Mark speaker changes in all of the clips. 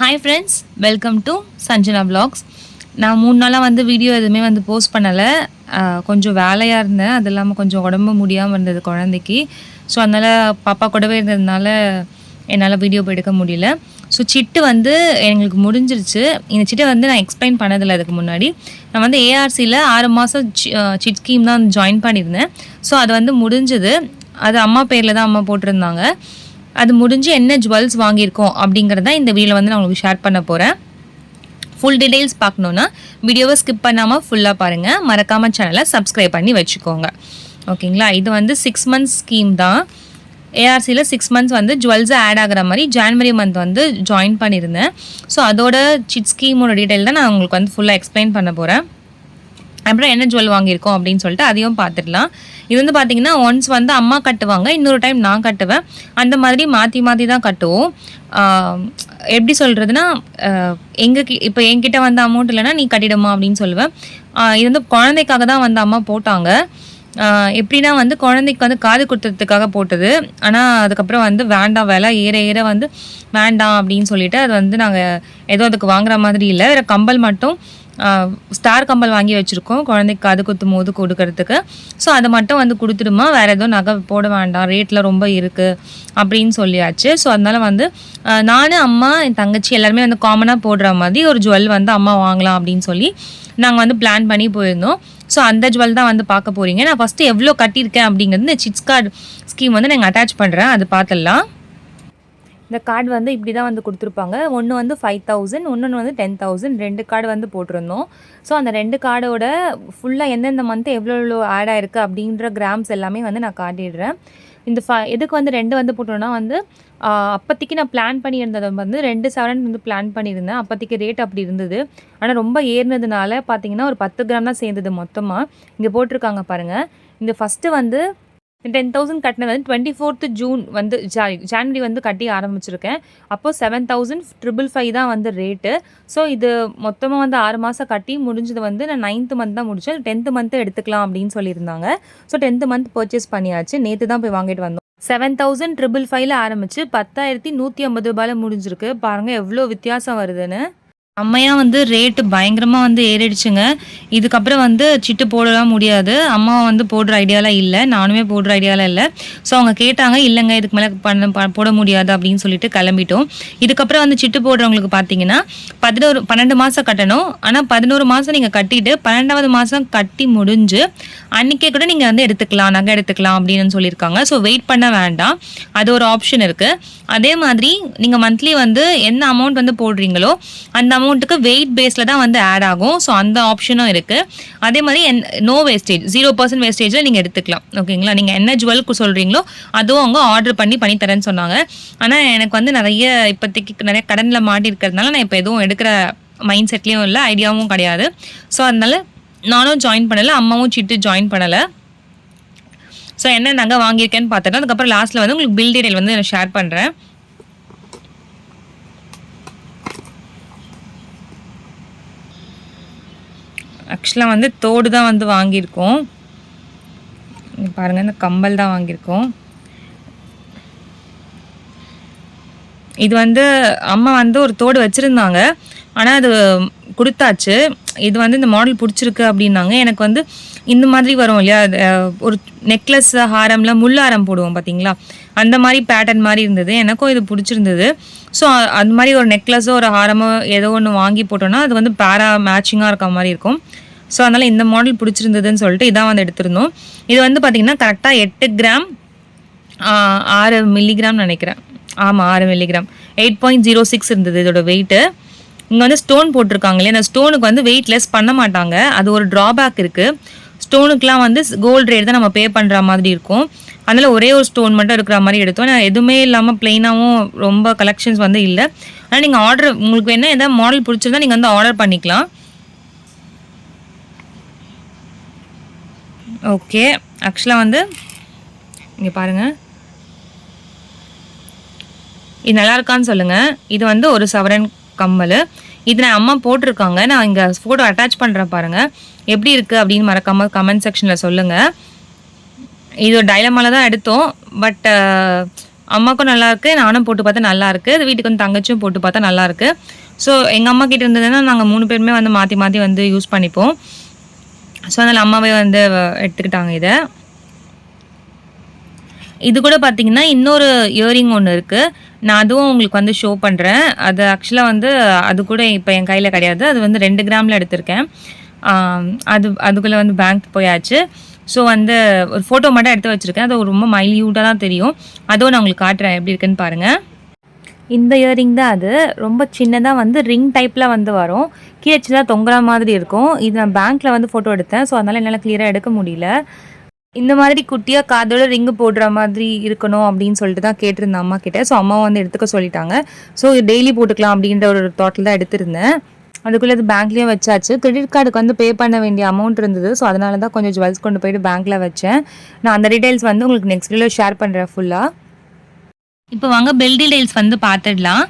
Speaker 1: Hi friends welcome to Sanjana blogs நான் மூணு நாளாக வந்து வீடியோ எதுவுமே வந்து போஸ்ட் பண்ணலை. கொஞ்சம் வேலையாக இருந்தேன். அது இல்லாமல் கொஞ்சம் உடம்பு முடியாமல் இருந்தது குழந்தைக்கு. ஸோ அதனால் பாப்பா கூடவே இருந்ததுனால என்னால் வீடியோ எடுக்க முடியல. ஸோ சிட்டு வந்து எங்களுக்கு முடிஞ்சிருச்சு. இந்த சிட்டை வந்து நான் எக்ஸ்பிளைன் பண்ணதில்லை அதுக்கு முன்னாடி. நான் வந்து ஏஆர்சியில் ஆறு மாதம் சிட் ஸ்கீம் தான் ஜாயின் பண்ணியிருந்தேன். ஸோ அது வந்து முடிஞ்சது. அது அம்மா பேரில் தான் அம்மா போட்டிருந்தாங்க. அது முடிஞ்சு என்ன ஜுவல்ஸ் வாங்கியிருக்கோம் அப்படிங்கிறத இந்த வீடியோவில் வந்து நான் உங்களுக்கு ஷேர் பண்ண போகிறேன் ஃபுல் டீடைல்ஸ் பார்க்கணுன்னா வீடியோவை ஸ்கிப் பண்ணாமல் ஃபுல்லாக பாருங்கள் மறக்காமல் சேனலை சப்ஸ்கிரைப் பண்ணி வச்சுக்கோங்க. ஓகேங்களா இது வந்து சிக்ஸ் மந்த்ஸ் ஸ்கீம் தான். ஏஆர்சியில் சிக்ஸ் மந்த்ஸ் வந்து ஜுவல்ஸை ஆட் ஆகிற மாதிரி ஜான்வரி மந்த் வந்து ஜாயின் பண்ணியிருந்தேன். ஸோ அதோட சிட் ஸ்கீமோட டீட்டெயில் தான் நான் உங்களுக்கு வந்து ஃபுல்லாக எக்ஸ்பிளைன் பண்ண போகிறேன் அப்புறம் என்ன ஜுவல் வாங்கியிருக்கோம் அப்படின்னு சொல்லிட்டு அதையும் பார்த்துடலாம். இது வந்து பார்த்தீங்கன்னா ஒன்ஸ் வந்து அம்மா கட்டுவாங்க இன்னொரு டைம் நான் கட்டுவேன். அந்த மாதிரி மாற்றி மாற்றி தான் கட்டுவோம். எப்படி சொல்கிறதுனா எங்கள் இப்போ என்கிட்ட வந்த அமௌண்ட் இல்லைன்னா நீ கட்டிடுமா அப்படின்னு சொல்லுவேன். இது வந்து குழந்தைக்காக தான் வந்து அம்மா போட்டாங்க. எப்படின்னா வந்து குழந்தைக்கு வந்து காது குத்துறதுக்காக போட்டது. ஆனால் அதுக்கப்புறம் வந்து வேண்டாம் விலை ஏற ஏற வந்து வேண்டாம் அப்படின்னு சொல்லிட்டு அது வந்து நாங்கள் எதுவும் அதுக்கு வாங்குற மாதிரி இல்லை. வேறு கம்பல் மட்டும் ஸ்டார் கம்பல் வாங்கி வச்சுருக்கோம். குழந்தைக்கு காது குத்தும் போது கொடுக்கறதுக்கு. ஸோ அதை மட்டும் வந்து கொடுத்துடுமா? வேறு எதுவும் நகை போட வேண்டாம். ரேட்டில் ரொம்ப இருக்குது அப்படின்னு சொல்லியாச்சு. ஸோ அதனால் வந்து நானும் அம்மா என் தங்கச்சி எல்லாருமே வந்து காமனாக போடுற மாதிரி ஒரு ஜுவல் வந்து அம்மா வாங்கலாம் அப்படின்னு சொல்லி நாங்கள் வந்து பிளான் பண்ணி போயிருந்தோம். ஸோ அந்த ஜுவல் தான் வந்து பார்க்க போகிறீங்க நான் ஃபஸ்ட்டு எவ்வளோ கட்டியிருக்கேன் அப்படிங்கிறது இந்த சிட்ஸ் கார்டு ஸ்கீம் வந்து நாங்கள் அட்டாச் பண்ணுறேன் அது பார்த்துடலாம். இந்த கார்டு வந்து இப்படி தான் வந்து கொடுத்துருப்பாங்க. ஒன்று வந்து ஃபைவ் தௌசண்ட் ஒன்று வந்து டென் தௌசண்ட் ரெண்டு கார்டு வந்து போட்டிருந்தோம். ஸோ அந்த ரெண்டு கார்டோட ஃபுல்லாக எந்தெந்த மந்த்து எவ்வளோ எவ்வளோ ஆட் ஆயிருக்கு அப்படின்ற கிராம்ஸ் எல்லாமே வந்து நான் காட்டிடுறேன். இந்த ஃப எதுக்கு வந்து ரெண்டு வந்து போட்டோன்னா வந்து அப்போதைக்கு நான் பிளான் பண்ணியிருந்ததை வந்து ரெண்டு செவன் வந்து பிளான் பண்ணியிருந்தேன். அப்போதைக்கு ரேட் அப்படி இருந்தது. ஆனால் ரொம்ப ஏறினதுனால பார்த்தீங்கன்னா ஒரு பத்து கிராம் தான் சேர்ந்தது மொத்தமாக இங்கே போட்டிருக்காங்க பாருங்கள் இந்த ஃபஸ்ட்டு வந்து டென் தௌசண்ட் கட்டினது வந்து டுவெண்ட்டி ஃபோர்த்து ஜூன் வந்து ஜா ஜான்வரி வந்து கட்டி ஆரம்பிச்சிருக்கேன். அப்போது செவன் தௌசண்ட் ட்ரிபிள் ஃபைவ் தான் வந்து ரேட்டு ஸோ இது மொத்தமாக வந்து ஆறு மாதம் கட்டி முடிஞ்சது வந்து நான் நைன்த்து மந்த் தான் முடித்தேன் டென்த்து மந்த்து எடுத்துக்கலாம் அப்படின்னு சொல்லியிருந்தாங்க. ஸோ டென்த்து மந்த் பர்ச்சேஸ் பண்ணியாச்சு. நேற்று தான் போய் வாங்கிட்டு வந்தோம். செவன் தௌசண்ட் ட்ரிபிள் ஃபைவ்ல ஆரம்பிச்சு பத்தாயிரத்தி நூற்றி ஐம்பது ரூபாயில் முடிஞ்சிருக்கு. பாருங்கள் எவ்வளோ வித்தியாசம் வருதுன்னு. அம்மையா வந்து ரேட்டு பயங்கரமாக வந்து ஏறிடுச்சுங்க. இதுக்கப்புறம் வந்து சிட்டு போடலாம் முடியாது. அம்மா வந்து போடுற ஐடியாலாம் இல்லை. நானுமே போடுற ஐடியாலாம் இல்லை. ஸோ அவங்க கேட்டாங்க இல்லைங்க இதுக்கு மேலே பண்ண ப- போட முடியாது அப்படின்னு சொல்லிட்டு கிளம்பிட்டோம். இதுக்கப்புறம் வந்து சிட்டு போடுறவங்களுக்கு பார்த்தீங்கன்னா பதினோரு பன்னெண்டு மாதம் கட்டணும். ஆனால் பதினோரு மாதம் நீங்கள் கட்டிட்டு பன்னெண்டாவது மாதம் கட்டி முடிஞ்சு அன்றைக்கே கூட நீங்கள் வந்து எடுத்துக்கலாம் நகை எடுத்துக்கலாம் அப்படின்னு சொல்லியிருக்காங்க. ஸோ வெயிட் பண்ண வேண்டாம். அது ஒரு ஆப்ஷன் இருக்குது அதே மாதிரி நீங்கள் மந்த்லி வந்து என்ன அமௌண்ட் வந்து போடுறீங்களோ அந்த அமௌண்ட் அமௌண்ட்டுக்கு வெயிட் பேஸில் தான் வந்து ஆட் ஆகும். ஸோ அந்த ஆப்ஷனும் இருக்குது அதே மாதிரி என் நோ வேஸ்டேஜ் ஜீரோ பர்சன்ட் வேஸ்டேஜில் நீங்கள் எடுத்துக்கலாம். ஓகேங்களா நீங்கள் என்ன ஜுவல்க்கு சொல்கிறீங்களோ அதுவும் அவங்க ஆர்டர் பண்ணி பண்ணி தரேன்னு சொன்னாங்க. ஆனால் எனக்கு வந்து நிறைய இப்போதைக்கு நிறைய கடனில் மாட்டி இருக்கிறதுனால நான் இப்போ எதுவும் எடுக்கிற மைண்ட் செட்லேயும் இல்லை ஐடியாவும் கிடையாது. ஸோ அதனால நானும் ஜாயின் பண்ணலை அம்மாவும் சிட்டு ஜாயின் பண்ணலை. ஸோ என்ன நாங்கள் வாங்கியிருக்கேன்னு பார்த்துட்டோம் அதுக்கப்புறம் லாஸ்ட்டில் வந்து உங்களுக்கு பில் டீடைல் வந்து நான் ஷேர் பண்ணுறேன் ஆக்சுவலாக வந்து தோடு தான் வந்து வாங்கியிருக்கோம். பாருங்கள் இந்த கம்பல் தான் வாங்கியிருக்கோம். இது வந்து அம்மா வந்து ஒரு தோடு வச்சுருந்தாங்க. ஆனால் அது கொடுத்தாச்சு. இது வந்து இந்த மாடல் பிடிச்சிருக்கு அப்படின்னாங்க. எனக்கு வந்து இந்த மாதிரி வரும் இல்லையா? ஒரு நெக்லஸ் ஹாரம்ல முள்ளாரம் போடுவோம் பார்த்தீங்களா அந்த மாதிரி பேட்டர்ன் மாதிரி இருந்தது. எனக்கும் இது பிடிச்சிருந்தது. ஸோ அது மாதிரி ஒரு நெக்லஸோ ஒரு ஹாரமோ ஏதோ ஒன்று வாங்கி போட்டோன்னா அது வந்து பேரா மேட்சிங்காக இருக்க மாதிரி இருக்கும். ஸோ அதனால் இந்த மாடல் பிடிச்சிருந்ததுன்னு சொல்லிட்டு இதான் வந்து எடுத்திருந்தோம். இது வந்து பார்த்திங்கன்னா கரெக்டாக எட்டு கிராம் ஆறு மில்லிகிராம் நினைக்கிறேன். ஆமாம் ஆறு milligram eight point zero six இருந்தது இதோட வெயிட்டு இங்கே வந்து ஸ்டோன் போட்டிருக்காங்களே அந்த ஸ்டோனுக்கு வந்து வெயிட் லெஸ் பண்ண மாட்டாங்க. அது ஒரு ட்ராபேக் இருக்குது ஸ்டோனுக்குலாம் வந்து கோல்டு ரேட் தான் நம்ம பே பண்ணுற மாதிரி இருக்கும். அதனால் ஒரே ஒரு ஸ்டோன் மட்டும் இருக்கிற மாதிரி எடுத்தோம். நான் எதுவுமே இல்லாமல் ப்ளெயினாகவும் ரொம்ப கலெக்ஷன்ஸ் வந்து இல்லை. ஆனால் நீங்கள் ஆர்டர் உங்களுக்கு என்ன எதாவது மாடல் பிடிச்சிருந்தா நீங்கள் வந்து ஆர்டர் பண்ணிக்கலாம். ஓகே ஆக்சுவலாக வந்து இங்கே பாருங்கள் இது நல்லா இருக்கான்னு சொல்லுங்கள் இது வந்து ஒரு சவரன் கம்மல் இது நான் அம்மா போட்டிருக்காங்க. நான் இங்கே ஃபோட்டோ அட்டாச் பண்ணுறேன் பாருங்கள் எப்படி இருக்குது அப்படின்னு மறக்காமல் கமெண்ட் செக்ஷனில் சொல்லுங்கள் இது ஒரு டைலமால தான் எடுத்தோம். பட் அம்மாவுக்கும் நல்லாயிருக்கு நானும் போட்டு பார்த்தா நல்லாயிருக்கு இது வீட்டுக்கு வந்து தங்கச்சியும் போட்டு பார்த்தா நல்லாயிருக்கு ஸோ எங்கள் அம்மா கிட்ட இருந்ததுன்னா நாங்கள் மூணு பேருமே வந்து மாற்றி மாற்றி வந்து யூஸ் பண்ணிப்போம். ஸோ அதனால் அம்மாவே வந்து எடுத்துக்கிட்டாங்க இதை. இது கூட பார்த்தீங்கன்னா இன்னொரு இயரிங் ஒன்று இருக்குது நான் அதுவும் உங்களுக்கு வந்து ஷோ பண்ணுறேன் அது ஆக்சுவலாக வந்து அது கூட இப்போ என் கையில் கிடையாது. அது வந்து ரெண்டு கிராமில் எடுத்திருக்கேன். அது அதுக்குள்ளே வந்து பேங்க் போயாச்சு. ஸோ வந்து ஒரு ஃபோட்டோ மட்டும் எடுத்து வச்சுருக்கேன். அது ரொம்ப மைல்யூட்டாக தான் தெரியும். அதுவும் நான் உங்களுக்கு காட்டுறேன் எப்படி இருக்குன்னு பாருங்கள் இந்த இயரிங் தான் அது. ரொம்ப சின்னதாக வந்து ரிங் டைப்பில் வந்து வரும். கீழே சின்னதாக தொங்குற மாதிரி இருக்கும். இது நான் பேங்க்கில் வந்து ஃபோட்டோ எடுத்தேன். ஸோ அதனால் என்னால் கிளியராக எடுக்க முடியல. இந்த மாதிரி குட்டியாக காதோட ரிங்கு போடுற மாதிரி இருக்கணும் அப்படின்னு சொல்லிட்டு தான் கேட்டிருந்தேன் அம்மா கிட்ட. ஸோ அம்மா வந்து எடுத்துக்க சொல்லிட்டாங்க. ஸோ டெய்லி போட்டுக்கலாம் அப்படின்ற ஒரு தாட்டில் தான் எடுத்திருந்தேன். அதுக்குள்ளே அது பேங்க்லேயும் வச்சாச்சு. கிரெடிட் கார்டுக்கு வந்து பே பண்ண வேண்டிய அமௌண்ட் இருந்தது. ஸோ அதனால தான் கொஞ்சம் ஜுவல்ஸ் கொண்டு போயிட்டு பேங்க்கில் வச்சேன். நான் அந்த டீட்டெயில்ஸ் வந்து உங்களுக்கு நெக்ஸ்ட் வீடியோ ஷேர் பண்ணுறேன் ஃபுல்லாக இப்போ வாங்க பில் டீடைல்ஸ் வந்து பார்த்துடலாம்.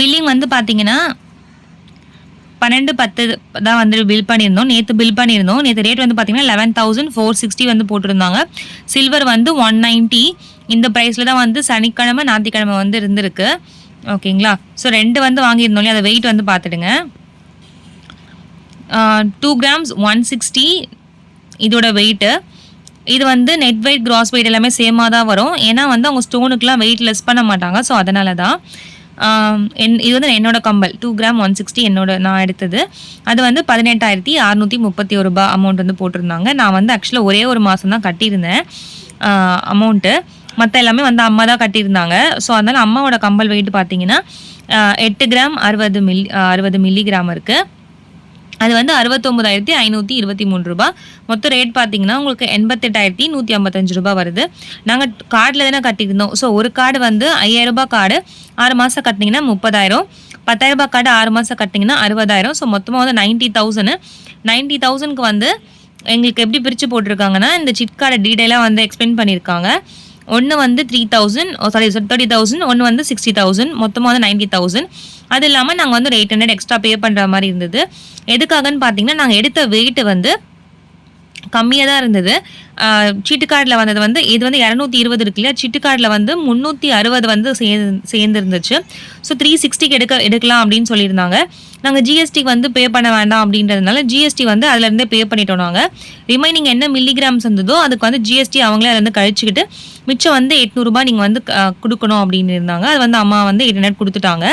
Speaker 1: பில்லிங் வந்து பார்த்தீங்கன்னா பன்னெண்டு பத்து தான் வந்து பில் பண்ணியிருந்தோம். நேற்று பில் பண்ணியிருந்தோம். நேற்று ரேட் வந்து பார்த்தீங்கன்னா லெவன் தௌசண்ட் ஃபோர் சிக்ஸ்டி வந்து போட்டிருந்தாங்க. சில்வர் வந்து ஒன் நைன்ட்டி இந்த ப்ரைஸில் தான் வந்து சனிக்கிழமை ஞாயிற்றுக்கிழமை வந்து இருந்திருக்கு. ஓகேங்களா? ஸோ ரெண்டு வந்து வாங்கியிருந்தோம் இல்லையா? அதை வெயிட் வந்து பார்த்துடுங்க. டூ கிராம்ஸ் ஒன் சிக்ஸ்டி இதோட வெயிட்டு இது வந்து நெட் வெயிட் கிராஸ் வெயிட் எல்லாமே சேமாக தான் வரும். ஏன்னா வந்து அவங்க ஸ்டோனுக்குலாம் வெயிட் லெஸ் பண்ண மாட்டாங்க. ஸோ அதனால தான். என் இது வந்து என்னோட கம்பல். டூ கிராம் ஒன் சிக்ஸ்டி என்னோட நான் எடுத்தது. அது வந்து பதினெட்டாயிரத்தி அறநூற்றி முப்பத்தி ஒரு ரூபாய் அமௌண்ட் வந்து போட்டிருந்தாங்க. நான் வந்து ஆக்சுவலாக ஒரே ஒரு மாதம் தான் கட்டியிருந்தேன். அமௌண்ட்டு மற்ற எல்லாமே வந்து அம்மா தான் கட்டியிருந்தாங்க. ஸோ அதனால் அம்மாவோட கம்பல் வெயிட் பார்த்தீங்கன்னா எட்டு கிராம் அறுபது மில்லி அறுபது மில்லிகிராம் இருக்குது அது வந்து அறுபத்தொம்பதாயிரத்தி ஐநூற்றி இருபத்தி மூணு ரூபாய். மொத்த ரேட் பார்த்தீங்கன்னா உங்களுக்கு எண்பத்தெட்டாயிரத்தி நூற்றி ஐம்பத்தஞ்சு ரூபாய் வருது. நாங்கள் கார்டில் தானே கட்டியிருந்தோம். ஸோ ஒரு கார்டு வந்து ஐயாயிரரூபா கார்டு ஆறு மாதம் கட்டினீங்கன்னா முப்பதாயிரம். பத்தாயிரரூபா கார்டு ஆறு மாதம் கட்டினீங்கன்னா அறுபதாயிரம். ஸோ மொத்தமாக வந்து நைன்ட்டி தௌசண்ட். நைன்ட்டி தௌசண்ட்க்கு வந்து எங்களுக்கு எப்படி பிரித்து போட்டிருக்காங்கன்னா இந்த சிட் கார்டை டீட்டெயிலாக வந்து எக்ஸ்பிளைன் பண்ணியிருக்காங்க. ஒன்று வந்து three thousand sorry thirty thousand ஒன்று வந்து சிக்ஸ்டி தௌசண்ட் மொத்தமாக வந்து நைன்ட்டி தௌசண்ட் அது இல்லாமல் நாங்கள் வந்து ஒரு எயிட் ஹண்ட்ரட் எக்ஸ்ட்ரா பே பண்ணுற மாதிரி இருந்தது. எதுக்காகன்னு பார்த்தீங்கன்னா நாங்கள் எடுத்த வெயிட் வந்து கம்மியாக தான் இருந்தது. சீட்டு கார்டில் வந்தது வந்து இது வந்து இரநூத்தி இருபது இருக்கு இல்லையா? சீட்டு கார்டில் வந்து முந்நூற்றி அறுபது வந்து சேர்ந்து சேர்ந்துருந்துச்சு. ஸோ த்ரீ சிக்ஸ்டிக்கு எடுக்க எடுக்கலாம் அப்படின்னு சொல்லியிருந்தாங்க. நாங்கள் ஜிஎஸ்டி வந்து பே பண்ண வேண்டாம் அப்படின்றதுனால ஜிஎஸ்டி வந்து அதுலேருந்தே பே பண்ணிட்டோம் நாங்கள் ரிமைனிங் என்ன மில்லிகிராம்ஸ் இருந்ததோ அதுக்கு வந்து ஜிஎஸ்டி அவங்களே அதுலேருந்து கழிச்சுக்கிட்டு மிச்சம் வந்து எட்நூறுபா நீங்கள் வந்து கொடுக்கணும் அப்படின்னு இருந்தாங்க. அது வந்து அம்மா வந்து இன்டர்நெட் கொடுத்துட்டாங்க.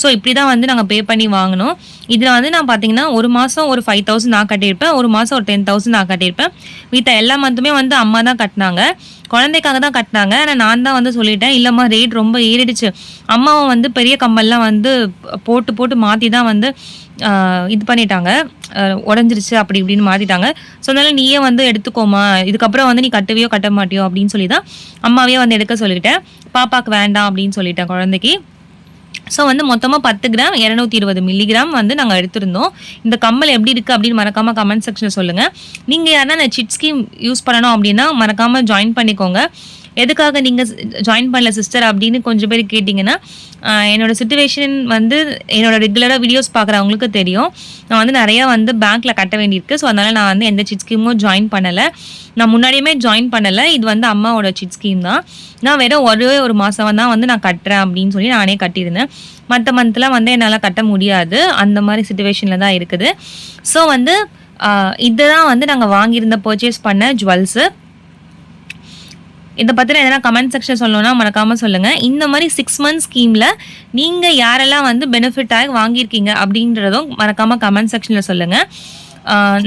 Speaker 1: ஸோ இப்படி தான் வந்து நாங்கள் பே பண்ணி வாங்கினோம். இதில் வந்து நான் பார்த்தீங்கன்னா ஒரு மாதம் ஒரு ஃபைவ் தௌசண்ட் நான் கட்டியிருப்பேன். ஒரு மாதம் ஒரு டென் தௌசண்ட் நான் கட்டியிருப்பேன். மித்த எல்லா மந்த் மந்த்துமே வந்து அம்மா தான் கட்டினாங்க. குழந்தைக்காக தான் கட்டினாங்க. ஆனால் நான் தான் வந்து சொல்லிட்டேன் இல்லைம்மா ரேட் ரொம்ப ஏறிடுச்சு. அம்மாவும் வந்து பெரிய கம்பல்லாம் வந்து போட்டு போட்டு மாற்றி தான் வந்து இது பண்ணிட்டாங்க. உடஞ்சிருச்சு அப்படி இப்படின்னு மாற்றிட்டாங்க ஸோ அதனால நீயே வந்து எடுத்துக்கோமா இதுக்கப்புறம் வந்து நீ கட்டவியோ கட்ட மாட்டியோ அப்படின்னு சொல்லி தான் அம்மாவே வந்து எடுக்க சொல்லிட்டேன். பாப்பாவுக்கு வேண்டாம் அப்படின்னு சொல்லிட்டேன் குழந்தைக்கு. ஸோ வந்து மொத்தமாக பத்து கிராம் இரநூத்தி இருபது மில்லிகிராம் வந்து நாங்கள் எடுத்திருந்தோம். இந்த கம்மல் எப்படி இருக்குது அப்படின்னு மறக்காமல் கமெண்ட் செக்ஷனில் சொல்லுங்கள் நீங்கள் யாருன்னா இந்த சிட் ஸ்கீம் யூஸ் பண்ணணும் அப்படின்னா மறக்காமல் ஜாயின் பண்ணிக்கோங்க. எதுக்காக நீங்கள் ஜாயின் பண்ணல சிஸ்டர் அப்படின்னு கொஞ்சம் பேர் கேட்டிங்கன்னா என்னோடய என்னோட சுச்சுவேஷன் வந்து என்னோட ரெகுலராக வீடியோஸ் பார்க்குறவங்களுக்கு தெரியும். நான் வந்து நிறையா வந்து பேங்க்கில் கட்ட வேண்டியிருக்கு. ஸோ அதனால் நான் வந்து எந்த சிட் ஸ்கீமும் ஜாயின் பண்ணலை. நான் முன்னாடியுமே ஜாயின் பண்ணலை. இது வந்து அம்மாவோட சிட் ஸ்கீம் தான். நான் வெறும் ஒரே ஒரு மாதம் தான் வந்து நான் கட்டுறேன் அப்படின்னு சொல்லி நானே கட்டியிருந்தேன். மற்ற மந்த்லாம் வந்து என்னால் கட்ட முடியாது. அந்த மாதிரி சுச்சுவேஷனில் தான் இருக்குது. ஸோ வந்து இதுதான் வந்து நாங்கள் வாங்கியிருந்த பர்ச்சேஸ் பண்ண ஜுவல்ஸு இதை பற்றின எதனா கமெண்ட் செக்ஷன் சொல்லணும்னா மறக்காமல் சொல்லுங்கள் இந்த மாதிரி சிக்ஸ் மந்த் ஸ்கீமில் நீங்கள் யாரெல்லாம் வந்து பெனிஃபிட் ஆகி வாங்கியிருக்கீங்க அப்படின்றதும் மறக்காமல் கமெண்ட் செக்ஷனில் சொல்லுங்கள்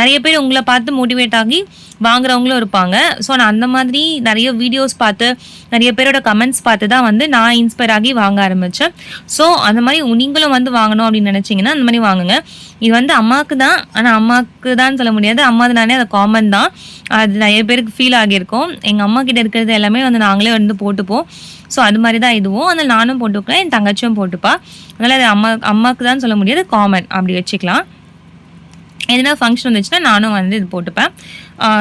Speaker 1: நிறைய பேர் உங்களை பார்த்து மோட்டிவேட் ஆகி வாங்குறவங்களும் இருப்பாங்க. ஸோ நான் அந்த மாதிரி நிறைய வீடியோஸ் பார்த்து நிறைய பேரோட கமெண்ட்ஸ் பார்த்து தான் வந்து நான் இன்ஸ்பயர் ஆகி வாங்க ஆரம்பித்தேன் ஸோ அந்த மாதிரி நீங்களும் வந்து வாங்கணும் அப்படின்னு நினச்சிங்கன்னா அந்த மாதிரி வாங்குங்க. இது வந்து அம்மாவுக்கு தான். ஆனால் அம்மாவுக்கு தான் சொல்ல முடியாது. அம்மா நானே அது காமன் தான். அது நிறைய பேருக்கு ஃபீல் ஆகியிருக்கும். எங்கள் அம்மா கிட்ட இருக்கிறது எல்லாமே வந்து நாங்களே வந்து போட்டுப்போம். ஸோ அது மாதிரி தான் இதுவும். அதனால் நானும் போட்டுக்கிறேன் என் தங்கச்சியும் போட்டுப்பா. அதனால் அது அம்மா அம்மாவுக்கு தான் சொல்ல முடியாது காமன் அப்படி வச்சுக்கலாம். எதனா ஃபங்க்ஷன் வந்துச்சுன்னா நானும் வந்து இது போட்டுப்பேன்.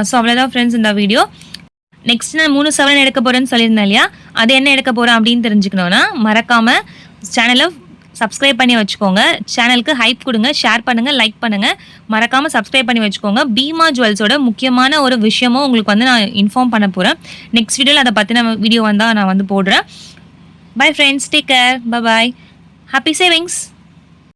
Speaker 1: ஸோ அவ்வளோதான் ஃப்ரெண்ட்ஸ் இந்த வீடியோ நெக்ஸ்ட் நான் மூணு செவன் எடுக்க போகிறேன்னு சொல்லியிருந்தேன் இல்லையா? அது என்ன எடுக்க போகிறேன் அப்படின்னு தெரிஞ்சுக்கணுன்னா மறக்காமல் சேனலை சப்ஸ்கிரைப் பண்ணி வச்சுக்கோங்க. சேனலுக்கு ஹைப் கொடுங்க ஷேர் பண்ணுங்கள் லைக் பண்ணுங்கள் மறக்காமல் சப்ஸ்கிரைப் பண்ணி வச்சுக்கோங்க. பீமா ஜுவல்ஸோட முக்கியமான ஒரு விஷயமும் உங்களுக்கு வந்து நான் இன்ஃபார்ம் பண்ண போகிறேன் நெக்ஸ்ட் வீடியோவில் அதை பற்றின வீடியோ வந்தால் நான் வந்து போடுறேன். Bye friends take care bye happy savings